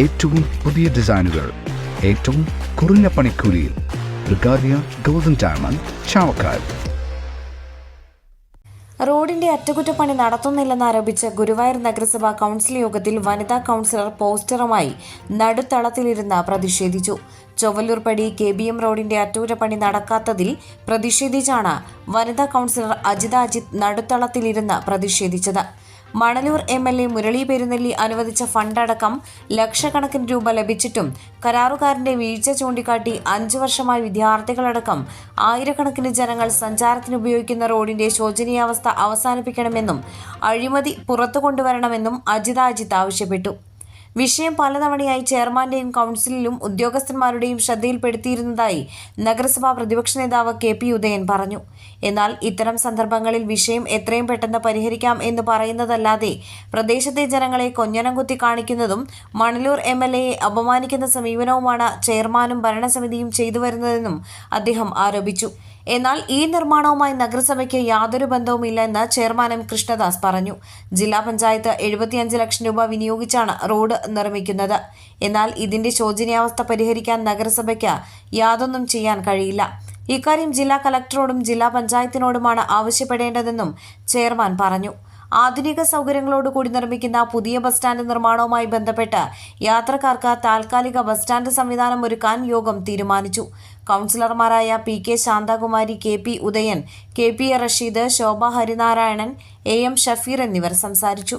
ഏറ്റവും പുതിയ ഡിസൈനുകൾ ഏറ്റവും കുറഞ്ഞ പണിക്കൂലിയിൽ. ബ്രിഗാദിയ ഗോൾഡൻ ഡയമണ്ട് ചാവക്കാൽ റോഡിന്റെ അറ്റകുറ്റപ്പണി നടത്തുന്നില്ലെന്ന് നടത്തുന്നില്ലെന്നാരോപിച്ച് ഗുരുവായൂർ നഗരസഭാ കൗൺസിൽ യോഗത്തിൽ വനിതാ കൗൺസിലർ പോസ്റ്ററുമായി നടുത്തളത്തിലിരുന്ന് പ്രതിഷേധിച്ചു. ചൊവ്വല്ലൂർപ്പടി കെ ബി എം റോഡിന്റെ അറ്റകുറ്റപ്പണി നടക്കാത്തതിൽ പ്രതിഷേധിച്ചാണ് വനിതാ കൗൺസിലർ അജിത അജിത് നടുത്തളത്തിലിരുന്ന് പ്രതിഷേധിച്ചത്. Manalur M L A Murali Perunnelli അനുവദിച്ച ഫണ്ടടക്കം ലക്ഷക്കണക്കിന് രൂപ ലഭിച്ചിട്ടും കരാറുകാരന്റെ വീഴ്ച ചൂണ്ടിക്കാട്ടി അഞ്ചു വർഷമായി വിദ്യാർത്ഥികളടക്കം ആയിരക്കണക്കിന് ജനങ്ങൾ സഞ്ചാരത്തിന് ഉപയോഗിക്കുന്ന റോഡിന്റെ ശോചനീയാവസ്ഥ അവസാനിപ്പിക്കണമെന്നും അഴിമതി പുറത്തു കൊണ്ടുവരണമെന്നും അജിത അജിത് ആവശ്യപ്പെട്ടു. വിഷയം പലതവണയായി ചെയർമാന്റെയും കൗൺസിലിലും ഉദ്യോഗസ്ഥന്മാരുടെയും ശ്രദ്ധയിൽപ്പെടുത്തിയിരുന്നതായി നഗരസഭാ പ്രതിപക്ഷ നേതാവ് കെ പി ഉദയൻ പറഞ്ഞു. എന്നാൽ ഇത്തരം സന്ദർഭങ്ങളിൽ വിഷയം എത്രയും പെട്ടെന്ന് പരിഹരിക്കാം എന്ന് പറയുന്നതല്ലാതെ പ്രദേശത്തെ ജനങ്ങളെ കൊഞ്ഞനം കുത്തി കാണിക്കുന്നതും മണലൂർ എം എൽ എയെ അപമാനിക്കുന്ന സമീപനവുമാണ് ചെയർമാനും ഭരണസമിതിയും ചെയ്തു വരുന്നതെന്നും അദ്ദേഹം ആരോപിച്ചു. എന്നാൽ ഈ നിർമ്മാണവുമായി നഗരസഭയ്ക്ക് യാതൊരു ബന്ധവുമില്ലെന്ന് ചെയർമാൻ കൃഷ്ണദാസ് പറഞ്ഞു. ജില്ലാ പഞ്ചായത്ത് എഴുപത്തിയഞ്ച് ലക്ഷം രൂപ വിനിയോഗിച്ചാണ് റോഡ് നിർമ്മിക്കുന്നത്. എന്നാൽ ഇതിന്റെ ശോചനീയാവസ്ഥ പരിഹരിക്കാൻ നഗരസഭയ്ക്ക് യാതൊന്നും ചെയ്യാൻ കഴിയില്ല. ഇക്കാര്യം ജില്ലാ കലക്ടറോടും ജില്ലാ പഞ്ചായത്തിനോടുമാണ് ആവശ്യപ്പെടേണ്ടതെന്നും ചെയർമാൻ പറഞ്ഞു. ആധുനിക സൗകര്യങ്ങളോടുകൂടി നിർമ്മിക്കുന്ന പുതിയ ബസ് സ്റ്റാൻഡ് നിർമ്മാണവുമായി ബന്ധപ്പെട്ട് യാത്രക്കാർക്ക് താൽക്കാലിക ബസ് സ്റ്റാൻഡ് സംവിധാനം ഒരുക്കാൻ യോഗം തീരുമാനിച്ചു. കൗൺസിലർമാരായ P K Shanthakumari K P Udayan K P Rasheed Shobha Harinarayanan A M Shafeer എന്നിവർ സംസാരിച്ചു.